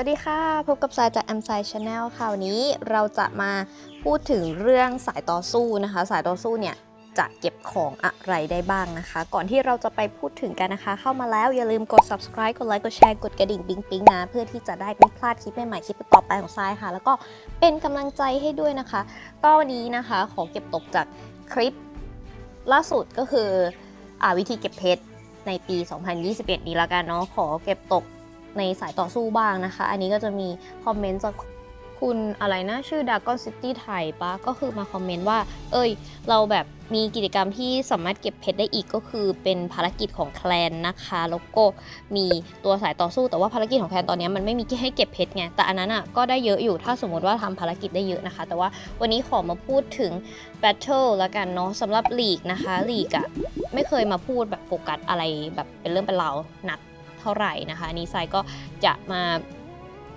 วัสดีค่ะ พบกับสายจาก m อ i Channel ค่ะวันนี้เราจะมาพูดถึงเรื่องสายต่อสู้นะคะ สายต่อสู้เนี่ยจะเก็บของอะไรได้บ้างนะคะ ก่อนที่เราจะไปพูดถึงกันนะคะ เข้ามาแล้วอย่าลืมกด subscribe กดไลค์กดแชร์กดกระดิ่งปิ๊งปิ๊งนะเพื่อที่จะได้ไม่พลาดคลิปใหม่ๆคลิปต่อไปของทรายค่ะ แล้วก็เป็นกำลังใจให้ด้วยนะคะก็วันนี้นะคะขอเก็บตกจากคลิปล่าสุดก็คืออวิธีเก็บเพชรในปี 2021 นี้และกันเนาะขอเก็บตก ในสายต่อสู้บ้างนะคะ อันนี้ก็จะมีคอมเมนต์จากคุณอะไรนะชื่อ d a g o n City ไทยปะก็คือมาคอมเมนต์ว่า เอ้ย เราแบบมีกิจกรรมที่สามารถเก็บเพชรได้อีกก็คือเป็นภารกิจของแคลนนะคะ แล้วก็มีตัวสายต่อสู้แต่ว่าภารกิจของแคลนตอนนี้มันไม่มีให้เก็บเพชรไงแต่อันนั้นอะก็ได้เยอะอยู่ถ้าสมมติว่าทำภารกิจได้เยอะนะคะ แต่ว่าวันนี้ขอมาพูดถึง Battle ลละกันเนาะสำหรับลีกนะคะลีกอะไม่เคยมาพูดแบบโฟกัสอะไรแบบเป็นเรื่องเป็นราวหนัก เท่าไหร่นะคะอันนี้ไซก็จะมา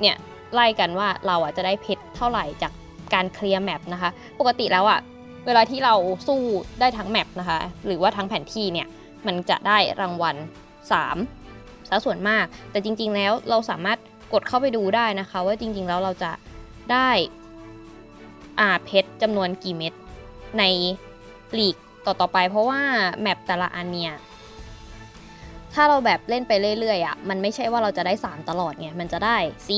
เนี่ยไล่กันว่าเราอะจะได้เพชรเท่าไหร่จากการเคลียร์แมปนะคะ ปกติแล้วอะเวลาที่เราสู้ได้ทั้งแมปนะคะ หรือว่าทั้งแผนที่เนี่ยมันจะได้รางวัล 3ซะส่วนมาก แต่จริง ๆ แล้วเราสามารถกดเข้าไปดูได้นะคะ ว่าจริง ๆ แล้วเราจะได้อาเพชรจำนวนกี่เม็ดในลีกต่อๆไป เพราะว่าแมปแต่ละอันเนี่ย ถ้าเราแบบเล่นไปเรื่อยๆอะมันไม่ใช่ว่าเราจะได้ 3 ตลอดไงมันจะได้ C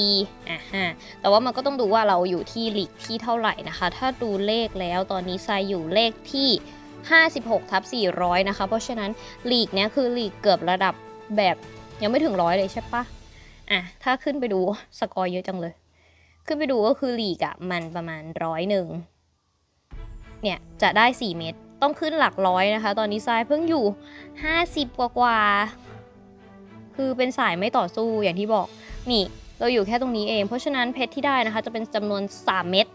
อะฮะแต่ว่ามันก็ต้องดูว่าเราอยู่ที่ลีกที่เท่าไหร่นะคะ ถ้าดูเลขแล้วตอนนี้ทรายอยู่เลขที่ 56ทับ400 นะคะ เพราะฉะนั้นลีกเนี้ยคือลีกเกือบระดับแบบยังไม่ถึงร้อยเลยใช่ปะอะถ้าขึ้นไปดูสกอร์เยอะจังเลย ขึ้นไปดูก็คือลีกอะมันประมาณร้อยหนึ่งเนี่ยจะได้ 4 เม็ดต้องขึ้นหลักร้อยนะคะ ตอนนี้ทรายเพิ่งอยู่ 50 กว่ากว่า คือเป็นสายไม่ต่อสู้อย่างที่บอก นี่เราอยู่แค่ตรงนี้เอง เพราะฉะนั้นเพชรที่ได้นะคะ จะเป็นจำนวน 3 เม็ด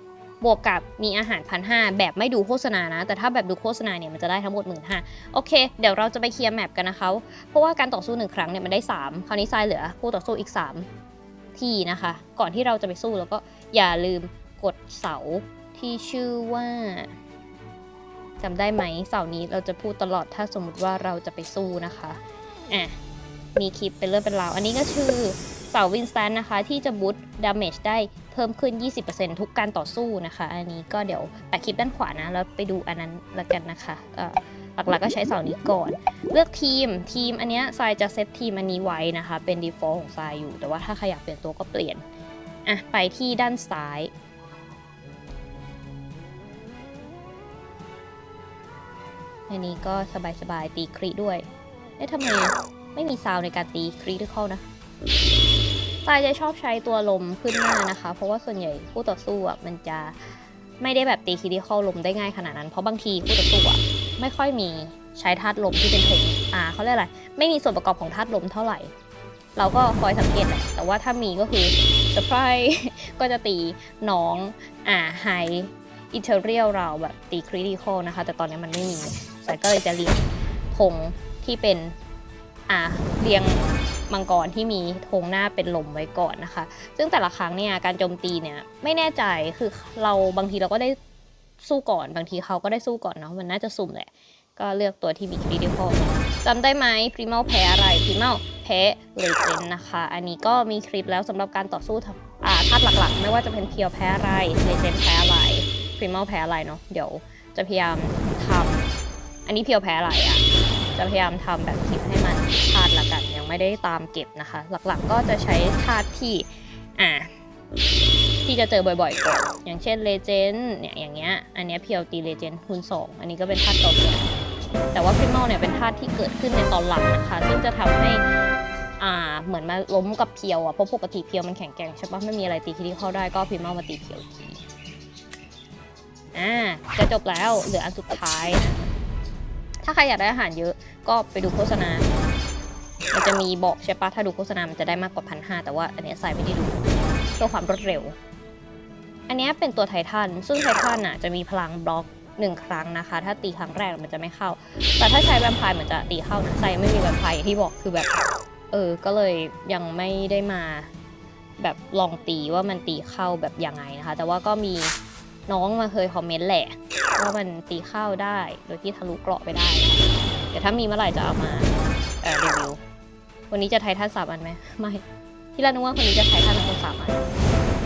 บวกกับมีอาหารพันห้าแบบไม่ดูโฆษณานะ แต่ถ้าแบบดูโฆษณาเนี่ยมันจะได้ทั้งหมดหมื่นห้าโอเค เดี๋ยวเราจะไปเคลียร์แมปกันนะคะ เพราะว่าการต่อสู้หนึ่งครั้งเนี่ยมันได้ 3 คราวนี้ทรายเหลือคู่ต่อสู้อีก 3 ที่นะคะ ก่อนที่เราจะไปสู้แล้วก็อย่าลืมกดเสาที่ชื่อว่าจำได้ไหมเสานี้เราจะพูดตลอดถ้าสมมติว่าเราจะไปสู้นะคะอะ มีคลิปเป็นเรื่องเป็นราว อันนี้ก็คือเสาวินสตันนะคะ ที่จะบูตดาเมจได้เพิ่มขึ้น 20%ทุกการต่อสู้นะคะ อันนี้ก็เดี๋ยวแปะคลิปด้านขวานะ แล้วไปดูอันนั้นละกันนะคะเออหลักๆก็ใช้เสานี้ก่อน เลือกทีมทีมอันเนี้ยทรายจะเซตทีมอันนี้ไว้นะคะ เป็น default ของทรายอยู่ แต่ว่าถ้าใครอยากเปลี่ยนตัวก็เปลี่ยนอะไปที่ด้านซ้ายอันนี้ก็สบายๆตีครีด้วย เอ๊ะทำไม ไม่มีซาวในการตีครีที่เข้านะตายจะชอบใช้ตัวลมขึ้นหน้านะคะ เพราะว่าส่วนใหญ่คู่ต่อสู้อะมันจะไม่ได้แบบตีครีที่เข้าลมได้ง่ายขนาดนั้น เพราะบางทีคู่ต่อสู้อะไม่ค่อยมีใช้ธาตุลมที่เป็นธงอ่าเขาเรียกอะไร ไม่มีส่วนประกอบของธาตุลมเท่าไหร่ เราก็คอยสังเกตแหละแต่ว่าถ้ามีก็คือเซอร์ไพรส์ก็จะตีน้องอ่าไฮอินเทอร์เรียลเราแบบตีคริติคอลนะคะ แต่ตอนนี้มันไม่มีสายก็เลยจะเรียงธงที่เป็น อ่าเรียงมังกรที่มีธงหน้าเป็นลมไว้ก่อนนะคะ ซึ่งแต่ละครั้งเนี่ยการโจมตีเนี่ยไม่แน่ใจคือเราบางทีเราก็ได้สู้ก่อน บางทีเขาก็ได้สู้ก่อนเนาะมันน่าจะสุ่มแหละก็เลือกตัวที่มีคริติคอลจำได้ไหมพรีเมลแพ้อะไรพรีเมลแพ้เลเจนนะคะ อันนี้ก็มีคลิปแล้วสำหรับการต่อสู้อ่าธาตุหลักๆ ไม่ว่าจะเป็นเพียวแพ้อะไรเลเจนแพ้อะไรพรีเมลแพ้อะไรเนาะเดี๋ยวจะพยายามทำอันนี้เพียวแพ้อะไรอะ่ะ จะพยายามทำแบบคลิปให้มันธาตุละกัน ยังไม่ได้ตามเก็บนะคะ หลักๆก็จะใช้ธาตุที่อ่าที่จะเจอบ่อยๆก่อนอย่างเช่นเลเจนด์เนี่ยอย่างเงี้ยอันเนี้ยเพียวตีเลเจนด์คูณ2อันนี้ก็เป็นธาตุเก่าแก่แต่ว่าพริมอลเนี่ยเป็นธาตุที่เกิดขึ้นในตอนหลังนะคะ ซึ่งจะทำให้อ่าเหมือนมาล้มกับเพียวอะเพราะปกติเพียวมันแข็งแกร่งใช่ปะไม่มีอะไรตีคิดที่เข้าได้ก็พริมอลมาตีเพียวทีอ่าจะจบแล้วเหลืออันสุดท้ายนะ ถ้าใครอยากได้อาหารเยอะก็ไปดูโฆษณา มันจะมีบอกใช่ปะถ้าดูโฆษณา มันจะได้มากกว่าพันห้าแต่ว่าอันเนี้ยใส่ไม่ได้ดูเพื่อความรวดเร็ว อันเนี้ยเป็นตัวไททัน ซึ่งไททันอะจะมีพลังบล็อกหนึ่งครั้งนะคะ ถ้าตีครั้งแรกมันจะไม่เข้า แต่ถ้าใช้แวมไพร์เหมือนจะตีเข้านะใส่ไม่มีแวมไพร์อย่างที่บอกคือแบบ เออ ก็เลยยังไม่ได้มาแบบลองตีว่ามันตีเข้าแบบยังไงนะคะ แต่ว่าก็มี น้องมาเคยคอมเมนต์แหละว่ามันตีข้าวได้ โดยที่ทะลุเกราะไปได้ เดี๋ยวถ้ามีเมื่อไหร่จะเอามาเอ่อรีวิว วันนี้จะไททันสามอันไหมไม่ที่เรานึกว่าคนนี้จะไททันทั้งสามอัน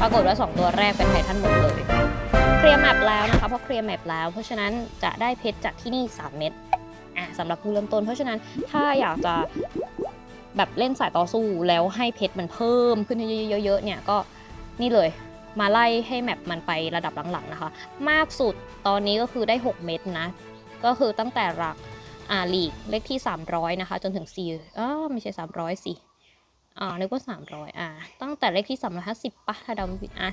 ปรากฏว่าสองตัวแรกเป็นไททันหมดเลยเคลียร์แมปแล้วนะคะเพราะเคลียร์แมปแล้ว เพราะฉะนั้นจะได้เพชรจากที่นี่ 3 เม็ดอะสำหรับผู้เริ่มต้น เพราะฉะนั้นถ้าอยากจะแบบเล่นสายต่อสู้แล้วให้เพชรมันเพิ่มขึ้นเยอะๆเนี่ยก็นี่เลย มาไล่ให้แมปมันไประดับหลังๆนะคะ มากสุดตอนนี้ก็คือได้ 6 เม็ดนะ ก็คือตั้งแต่หลักอ่าลีกเลขที่ 300 นะคะ จนถึง4อ๋อไม่ใช่ 300สิอ่านึกว่า 300 อ่า ตั้งแต่เลขที่ 350ปะถ้าดาไม่ผิดอ่า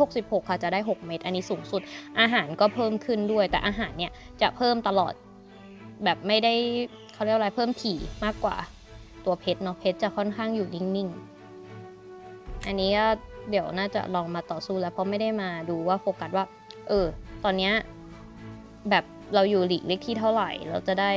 366 ค่ะ จะได้ 6 เม็ด อันนี้สูงสุด อาหารก็เพิ่มขึ้นด้วย แต่อาหารเนี่ยจะเพิ่มตลอด แบบไม่ได้เขาเรียกว่าอะไร เพิ่มถี่มากกว่าตัวเพชรเนาะ เพชรจะค่อนข้างอยู่นิ่งๆ อันนี้ก็ เดี๋ยวน่าจะลองมาต่อสู้แล้วเพราะไม่ได้มาดูว่าโฟกัสว่า เออ ตอนเนี้ยแบบเราอยู่หลีกเลขที่เท่าไหร่ เราจะได้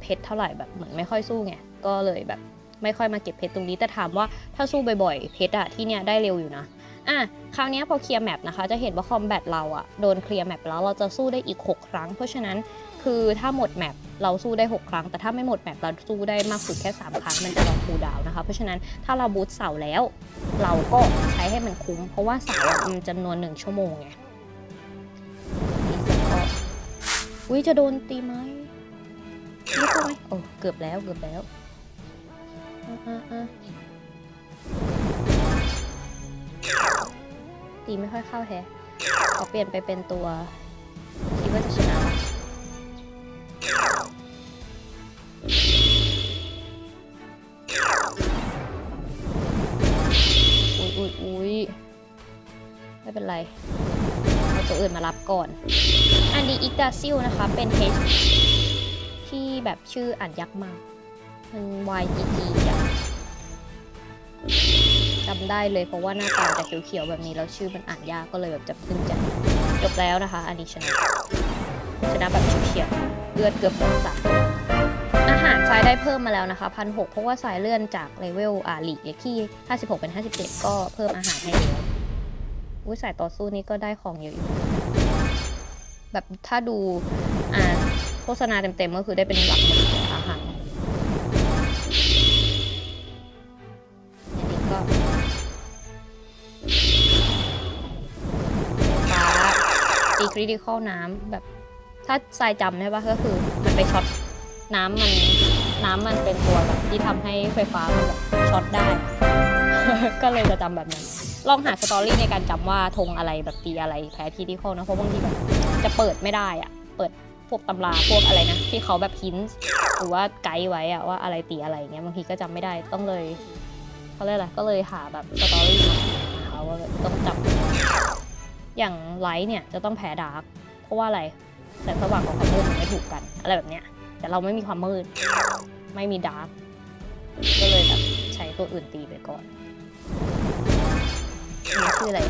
เพชรเท่าไหร่แบบเหมือนไม่ค่อยสู้ไงก็เลยแบบไม่ค่อยมาเก็บเพชรตรงนี้แต่ถามว่าถ้าสู้บ่อยๆเพชรอะที่เนี้ยได้เร็วอยู่นะอะคราวนี้พอเคลียร์แมปนะคะ จะเห็นว่าคอมแบทเราอะโดนเคลียร์แมปแล้วเราจะสู้ได้อีก 6 ครั้ง เพราะฉะนั้น คือถ้าหมดแมปเราสู้ได้ 6 ครั้ง แต่ถ้าไม่หมดแมปเราสู้ได้มากสุดแค่ 3 ครั้ง มันจะรอคูดาวนะคะ เพราะฉะนั้นถ้าเราบูทเสาแล้ว เราก็ใช้ให้มันคุ้ม เพราะว่าเสามันจำนวน 1 ชั่วโมงไงอุ้ยจะโดนตีไหมไม่เข้าไหมโอ้เกือบแล้วเกือบแล้วอะอะอะตีไม่ค่อยเข้าแฮะขอเปลี่ยนไปเป็นตัวคิดว่าจะชนะ ไม่เป็นไรเอาตัวอื่นมารับก่อน อันดีอิกดาซิลนะคะ เป็นเฮชที่แบบชื่ออ่านยักษ์มาก มัน YGG อะจำได้เลยเพราะว่าหน้าตาจะเขียวๆแบบนี้แล้วชื่อมันอ่านยากก็เลยแบบจะขึ้นใจจบแล้วนะคะ อันนี้ชนะชนะแบบเฉียบๆเลือดเกือบสองสามตัวอาหารทรายได้เพิ่มมาแล้วนะคะพันหเพราะว่าสายเลื่อนจากเลเวลอาลีกที่ 56 เป็น 57 ก็เพิ่มอาหารให้แล้ว อุ้ยสายต่อสู้นี่ก็ได้ของเยอะอยู่แบบถ้าดูอ่าโฆษณาเต็มๆก็คือได้เป็นหลักหมื่นเลยอาหารอันนี้ก็ฟ้าตีคริติคอลน้ำแบบถ้าทรายจำได้ปะก็คือมันไปช็อตน้ำมันน้ำมันเป็นตัวแบบที่ทำให้ไฟฟ้ามันแบบช็อตได้ ก็เลยจะจำแบบนั้น ลองหาสตอรี่ในการจำว่าธงอะไรแบบตีอะไรแพ้ทีที่ข้อนะเพราะบางทีแบบจะเปิดไม่ได้อะเปิดพวกตำราพวกอะไรนะที่เขาแบบพินหรือว่าไกด์ไว้อะว่าอะไรตีอะไรเงี้ยบางทีก็จำไม่ได้ต้องเลยเขาเรียกอะไรก็เลยหาแบบสตอรี่มาว่าต้องจำอย่างไลท์เนี่ยจะต้องแพ้ดาร์กเพราะว่าอะไรแสงสว่างกับความมืดมันไม่ถูกกัน อะไรแบบเนี้ยแต่เราไม่มีความมืด ไม่มีดาร์กก็เลยแบบใช้ตัวอื่นตีไปก่อน นี้ชื่ออะไร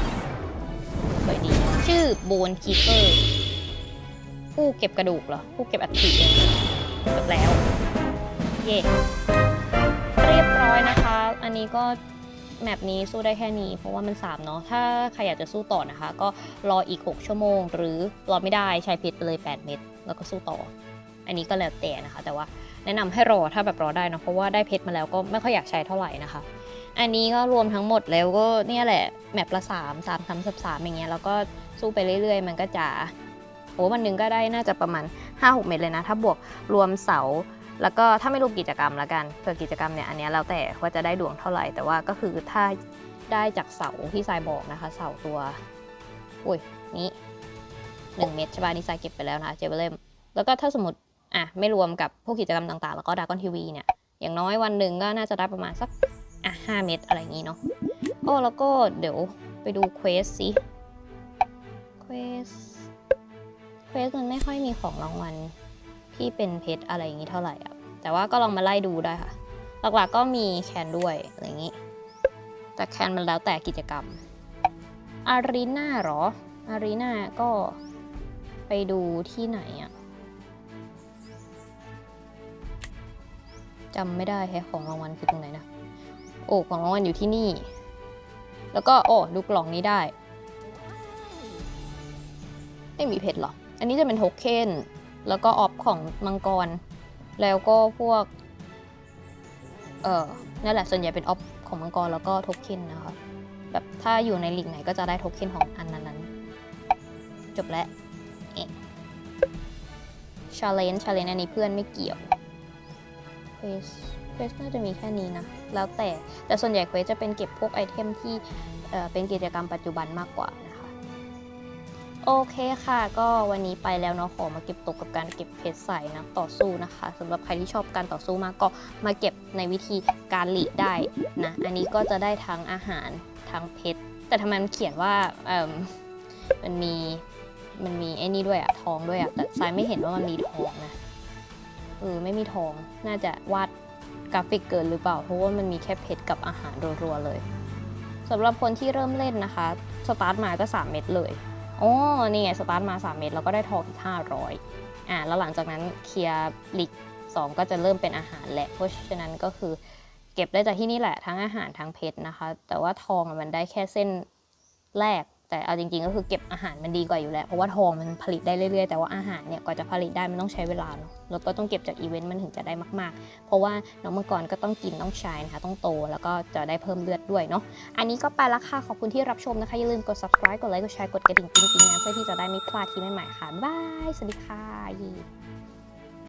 สวยดี ชื่อโบนคีเปอร์ ผู้เก็บกระดูกเหรอ ผู้เก็บอัฐิเลยจบแล้ว เย่เรียบร้อยนะคะ อันนี้ก็แมปนี้สู้ได้แค่นี้ เพราะว่ามัน 3 เนาะ ถ้าใครอยากจะสู้ต่อนะคะ ก็รออีก 6 ชั่วโมง หรือรอไม่ได้ใช้เพชรไปเลย 8 เม็ดแล้วก็สู้ต่อ อันนี้ก็แล้วแต่นะคะ แต่ว่าแนะนำให้รอถ้าแบบรอได้เนาะเพราะว่าได้เพชรมาแล้วก็ไม่ค่อยอยากใช้เท่าไหร่นะคะ อันนี้ก็รวมทั้งหมดแล้วก็เนี่ยแหละแมปละ3 3 3 3 3อย่างเงี้ยแล้วก็สู้ไปเรื่อย ๆ มันก็จะโหวันหนึ่งก็ได้น่าจะประมาณ 5-6 เม็ดเลยนะ ถ้าบวกรวมเสา แล้วก็ถ้าไม่รวมกิจกรรมล้วกันเผื่อกิจกรรมเนี่ยอันเนี้ยแล้วแต่ว่าจะได้ดวงเท่าไหร่ แต่ว่าก็คือถ้าได้จากเสาที่ทรายบอกนะคะ เสาตัวอุ้ยนี้หนึ่งเม็ดใช่ป่ะนี่ทรายเก็บไปแล้วนะเจเบเลมแล้วก็ถ้าสมมติอะไม่รวมกับพวกกิจกรรมต่างๆ แล้วก็ดากอนทีวีเนี่ยอย่างน้อยวันหนึ่งก็น่าจะได้ประมาณสัก อะห้าเม็ดอะไรอย่างงี้เนาะโอ้แล้วก็เดี๋ยวไปดูเควสสิเควสเควสมันไม่ค่อยมีของรางวัลที่เป็นเพชรอะไรอย่างนี้เท่าไหร่อะแต่ว่าก็ลองมาไล่ดูได้ค่ะ หลักๆก็มีแคนด้วยอะไรอย่างนี้ แต่แคนมันแล้วแต่กิจกรรมอารีนาหรออารีนาก็ไปดูที่ไหนอะจำไม่ได้แฮะของรางวัลคือตรงไหนนะ โอ้ของรางวัลอยู่ที่นี่ แล้วก็โอ้ดูกล่องนี้ได้ ไม่มีเพชรหรอ อันนี้จะเป็นโทเค็นแล้วก็ออฟของมังกร แล้วก็พวก เออนั่นแหละส่วนใหญ่เป็นออฟของมังกรแล้วก็โทเค็นนะคะแบบถ้าอยู่ในลีกไหนก็จะได้โทเค็นของอันนั้นๆจบแล้วเอชาเลนจ์ชาเลนจ์อันนี้เพื่อนไม่เกี่ยวเควสเควสน่าจะมีแค่นี้นะ แล้วแต่ แต่ส่วนใหญ่เควสจะเป็นเก็บพวกไอเทมที่เป็นกิจกรรมปัจจุบันมากกว่านะคะ โอเคค่ะ ก็วันนี้ไปแล้วเนาะขอมาเก็บตกกับการเก็บเพชรใส่นักต่อสู้นะคะสำหรับใครที่ชอบการต่อสู้มากก็มาเก็บในวิธีการหลีดได้นะ อันนี้ก็จะได้ทั้งอาหารทั้งเพชรแต่ทำไมมันเขียนว่าเอิ่มมันมีมันมีไอ้นี่ด้วยอะทองด้วยอะแต่สายไม่เห็นว่ามันมีทองนะเออไม่มีทองน่าจะวาด กราฟิกเกินหรือเปล่า เพราะว่ามันมีแค่เพชรกับอาหารรัวๆเลยสำหรับคนที่เริ่มเล่นนะคะ สตาร์ทมาก็ 3 เม็ดเลยอ๋อนี่ไงสตาร์ทมา 3 เม็ดแล้วก็ได้ทองอีก 500อ่าแล้วหลังจากนั้นเคลียร์ลิก2ก็จะเริ่มเป็นอาหารแหละเพราะฉะนั้นก็คือเก็บได้จากที่นี่แหละทั้งอาหารทั้งเพชรนะคะ แต่ว่าทองมันได้แค่เส้นแรก แต่เอาจริงๆก็คือเก็บอาหารมันดีกว่าอยู่แล้ว เพราะว่าทองมันผลิตได้เรื่อยๆ แต่ว่าอาหารเนี่ยกว่าจะผลิตได้มันต้องใช้เวลาเนาะแล้วก็ต้องเก็บจากอีเวนต์มันถึงจะได้มากๆ เพราะว่าน้องมังกรก็ต้องกินต้องใช้นะคะต้องโตแล้วก็จะได้เพิ่มเลือดด้วยเนาะอันนี้ก็ไปแล้วค่ะขอบคุณที่รับชมนะคะอย่าลืมกด subscribe กดไลค์กดแชร์กดกระดิ่งจริงๆนะเพื่อที่จะได้ไม่พลาดที่ใหม่ๆค่ะบ๊ายบายสวัสดีค่ะ